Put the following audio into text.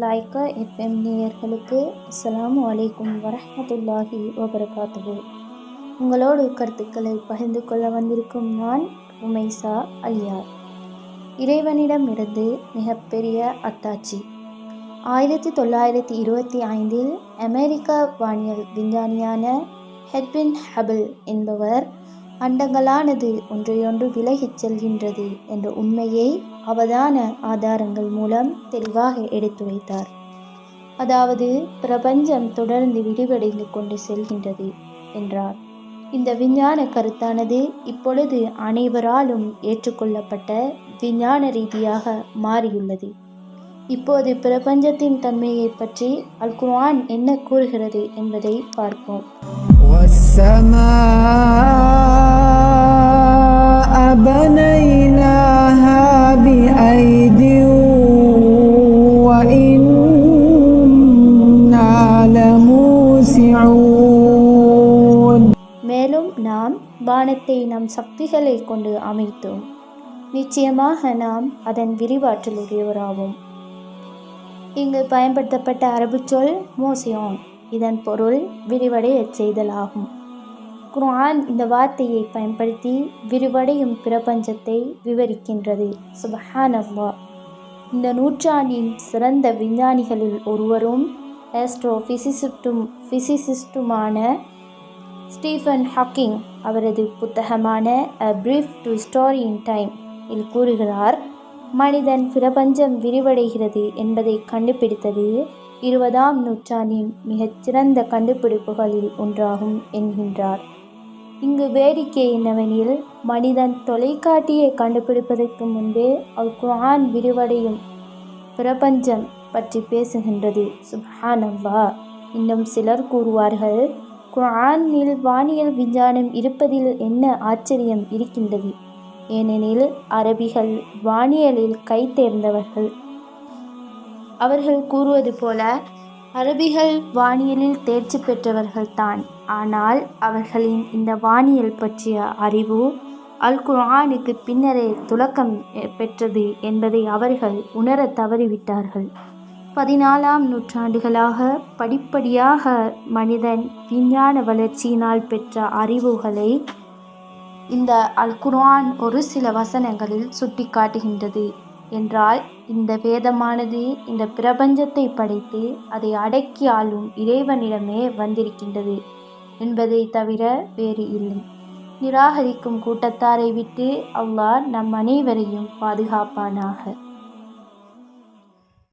லாய்க்கா FM நேயர்களுக்கு அஸ்லாம் வலைக்கும் வரஹ்மத்துல்லாஹி வபரகாத்துஹு. உங்களோடு கருத்துக்களை பகிர்ந்து கொள்ள வந்திருக்கும் நான் உமைசா அலியார். இறைவனிடமிருந்து மிகப்பெரிய அத்தாட்சி. ஆயிரத்தி தொள்ளாயிரத்தி இருபத்தி ஐந்தில் அமெரிக்க வானியல் விஞ்ஞானியான ஹெட்வின் ஹபிள் என்பவர் அண்டங்களானது ஒன்றையொன்று விலகிச் செல்கின்றது என்ற உண்மையை அவதான ஆதாரங்கள் மூலம் தெளிவாக எடுத்துரைத்தார் அதாவது பிரபஞ்சம் தொடர்ந்து விரிவடைந்து கொண்டு செல்கின்றது என்றார். இந்த விஞ்ஞான கருத்தானது இப்பொழுது அனைவராலும் ஏற்றுக்கொள்ளப்பட்ட விஞ்ஞான ரீதியாக மாறியுள்ளது. இப்போது பிரபஞ்சத்தின் தன்மையை பற்றி அல் குர்ஆன் என்ன கூறுகிறது என்பதை பார்ப்போம். மேலும் நாம் வானத்தை நம் சக்திகளை கொண்டு அமைத்தோம். நிச்சயமாக நாம் அதன் விரிவாற்றல் உடையவராகும் இங்கு பயன்படுத்தப்பட்ட அரபு சொல் மோசியோன். இதன் பொருள் விரிவடையச் செய்தலாகும் குர்ஆன் இந்த வார்த்தையை பயன்படுத்தி விரிவடையும் பிரபஞ்சத்தை விவரிக்கின்றது. சுபஹான் இந்த நூற்றாண்டின் சிறந்த விஞ்ஞானிகளில் ஒருவரும் ஆஸ்ட்ரோஃபிசிசிஸ்டும் ஃபிசிசிஸ்டுமான ஸ்டீஃபன் ஹாக்கிங் அவரது புத்தகமான a brief history in time இல் கூறுகிறார் மனிதன் பிரபஞ்சம் விரிவடைகிறது என்பதை கண்டுபிடித்தது இருபதாம் நூற்றாண்டின் மிகச்சிறந்த கண்டுபிடிப்புகளில் ஒன்றாகும் என்கின்றார். இங்கு வேடிக்கை என்னவெனில் மனிதன் தொலைக்காட்டியை கண்டுபிடிப்பதற்கு முன்பே அல் குரான் விரிவடையும் பிரபஞ்சம் பற்றி பேசுகின்றது. சுப்ஹானல்லா. இன்னும் சிலர் கூறுவார்கள் குரானில் வானியல் விஞ்ஞானம் இருப்பதில் என்ன ஆச்சரியம் இருக்கின்றது? ஏனெனில் அரபிகள் வானியலில் கை தேர்ந்தவர்கள். அவர்கள் கூறுவது போல அரபிகள் வானியலில் தேர்ச்சி பெற்றவர்கள்தான் ஆனால் அவர்களின் இந்த வானியல் பற்றிய அறிவு அல் குர்ஆனுக்கு பின்னரே துலக்கம் பெற்றது என்பதை அவர்கள் உணரத் தவறிவிட்டார்கள். பதினாலாம் நூற்றாண்டுகளாக படிப்படியாக மனிதன் விஞ்ஞான வளர்ச்சியினால் பெற்ற அறிவுகளை இந்த அல் குர்ஆன் ஒரு சில வசனங்களில் சுட்டி காட்டுகின்றது என்றால் இந்த வேதமானது இந்த பிரபஞ்சத்தை படைத்து அதை அடக்கி ஆளும் இறைவனிடமே வந்திருக்கின்றது என்பதை தவிர வேறு இல்லை. நிராகரிக்கும் கூட்டத்தாரை விட்டு அல்லாஹ் நம் அனைவரையும் பாதுகாப்பானாக.